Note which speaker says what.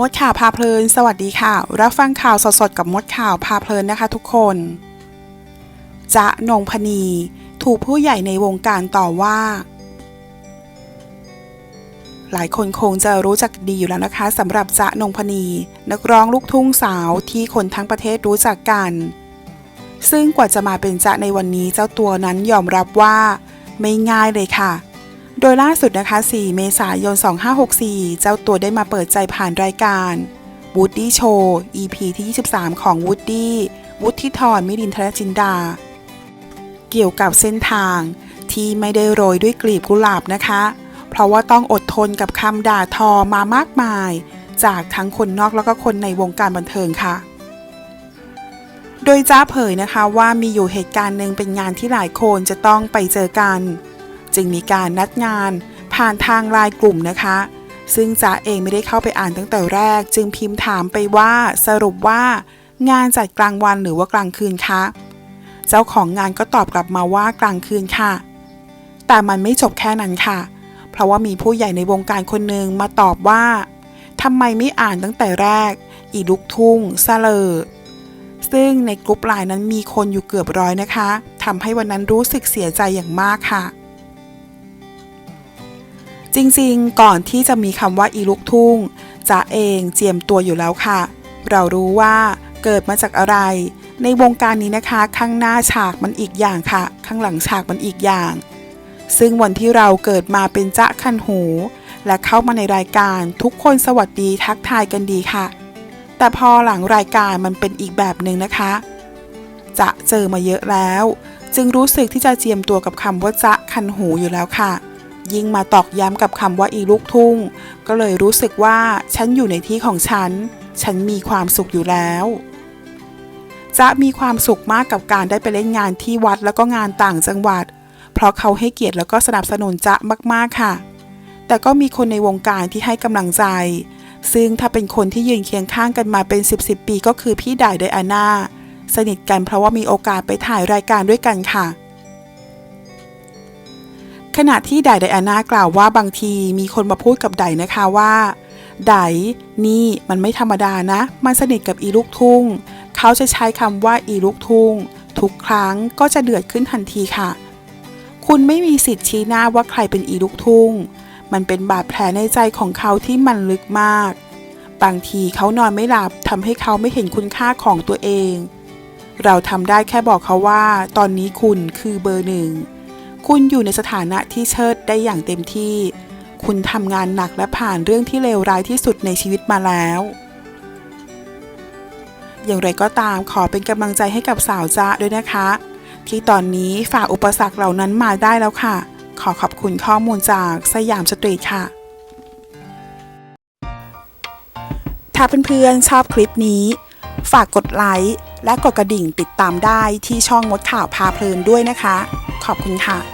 Speaker 1: มดข่าวพาเพลิน สวัสดีค่ะ รับฟังข่าวสดๆกับมดข่าวพาเพลินนะคะทุกคนจะนงพนี ถูกผู้ใหญ่ในวงการต่อว่า หลายคนคงจะรู้จักดีอยู่แล้วนะคะสำหรับจะนงพนี นักร้องลูกทุ่งสาวที่คนทั้งประเทศรู้จักกัน ซึ่งกว่าจะมาเป็นจะในวันนี้เจ้าตัวนั้นยอมรับว่า ไม่ง่ายเลยค่ะ โดยล่าสุดนะคะ 4 เมษายน 2564 เจ้าตัวได้มาเปิดใจผ่านรายการ Woody Show EP ที่ 23 ของ Woody วุฒิธรมิรินทรจินดา เกี่ยวกับเส้นทางที่ไม่ได้โรยด้วยกลีบกุหลาบนะคะ เพราะว่าต้องอดทนกับคำด่าทอมามากมาย จากทั้งคนนอกแล้วก็คนในวงการบันเทิงค่ะ โดยจ้าเผยนะคะว่ามีอยู่เหตุการณ์หนึ่งเป็นงานที่หลายคนจะต้องไปเจอกัน จึงมีการนัดงาน ผ่านทางไลน์กลุ่มนะคะ ซึ่งจ๊ะเองไม่ได้เข้าไปอ่านตั้งแต่แรก จึงพิมพ์ถามไปว่าสรุปว่างานจัดกลางวันหรือว่ากลางคืนคะเจ้าของงานก็ตอบกลับมาว่ากลางคืนค่ะ แต่มันไม่จบแค่นั้นค่ะ เพราะว่ามีผู้ใหญ่ในวงการคนหนึ่งมาตอบว่าทำไมไม่อ่านตั้งแต่แรก อีลุกทุ่งซะเลยซึ่งในกลุ่มไลน์นั้นมีคนอยู่เกือบร้อยนะคะทำให้วันนั้นรู้สึกเสียใจอย่างมากค่ะ จริงๆ ก่อนที่จะมีคำว่าอีลุกทุ่งจ๊ะเองเจียมตัวอยู่แล้วค่ะ เรารู้ว่าเกิดมาจากอะไร ในวงการนี้นะคะ ข้างหน้าฉากมันอีกอย่างค่ะ ข้างหลังฉากมันอีกอย่าง ซึ่งวันที่เราเกิดมาเป็นจ๊ะคันหู และเข้ามาในรายการทุกคนสวัสดีทักทายกันดีค่ะ แต่พอหลังรายการมันเป็นอีกแบบหนึ่งนะคะ จะเจอมาเยอะแล้ว จึงรู้สึกที่จะเจียมตัวกับคำว่าจ๊ะคันหูอยู่แล้วค่ะ ยิ่งมาตอกย้ำกับคำว่าอีลูกทุ่ง ก็เลยรู้สึกว่าฉันอยู่ในที่ของฉัน ฉันมีความสุขอยู่แล้วจะมีความสุขมากกับการได้ไปเล่นงานที่วัดแล้วก็งานต่างจังหวัด เพราะเขาให้เกียรติแล้วก็สนับสนุนจะมากๆค่ะ แต่ก็มีคนในวงการที่ให้กำลังใจ ซึ่งถ้าเป็นคนที่ยืนเคียงข้างกันมาเป็น 10บสปีก็คือพี่ด่ายไดอาน่า สนิทกันเพราะว่ามีโอกาสไปถ่ายรายการด้วยกันค่ะ ขณะที่ไดไดอาน่ากล่าวว่าบางทีมีคนมาพูดกับไดนะคะว่าไดนี่มันไม่ธรรมดานะ มันสนิทกับอีลูกทุ่ง เขาจะใช้คำว่าอีลูกทุ่ง ทุกครั้งก็จะเดือดขึ้นทันทีค่ะ คุณไม่มีสิทธิ์ชี้หน้าว่าใครเป็นอีลูกทุ่ง มันเป็นบาดแผลในใจของเขาที่มันลึกมาก บางทีเขานอนไม่หลับทำให้เขาไม่เห็นคุณค่าของตัวเอง เราทำได้แค่บอกเขาว่า ตอนนี้คุณคือเบอร์หนึ่ง คุณอยู่ในสถานะที่เชิดได้อย่างเต็มที่ คุณทำงานหนักและผ่านเรื่องที่เลวร้ายที่สุดในชีวิตมาแล้ว อย่างไรก็ตามขอเป็นกำลังใจให้กับสาวจ๊ะด้วยนะคะ ที่ตอนนี้ฝ่าอุปสรรคเหล่านั้นมาได้แล้วค่ะ ขอขอบคุณข้อมูลจากสยามสตรีทค่ะ ถ้าเพื่อนๆชอบคลิปนี้ ฝากกดไลค์และกดกระดิ่งติดตามได้ที่ช่องมดข่าวพาเพลินด้วยนะคะ ขอบคุณค่ะ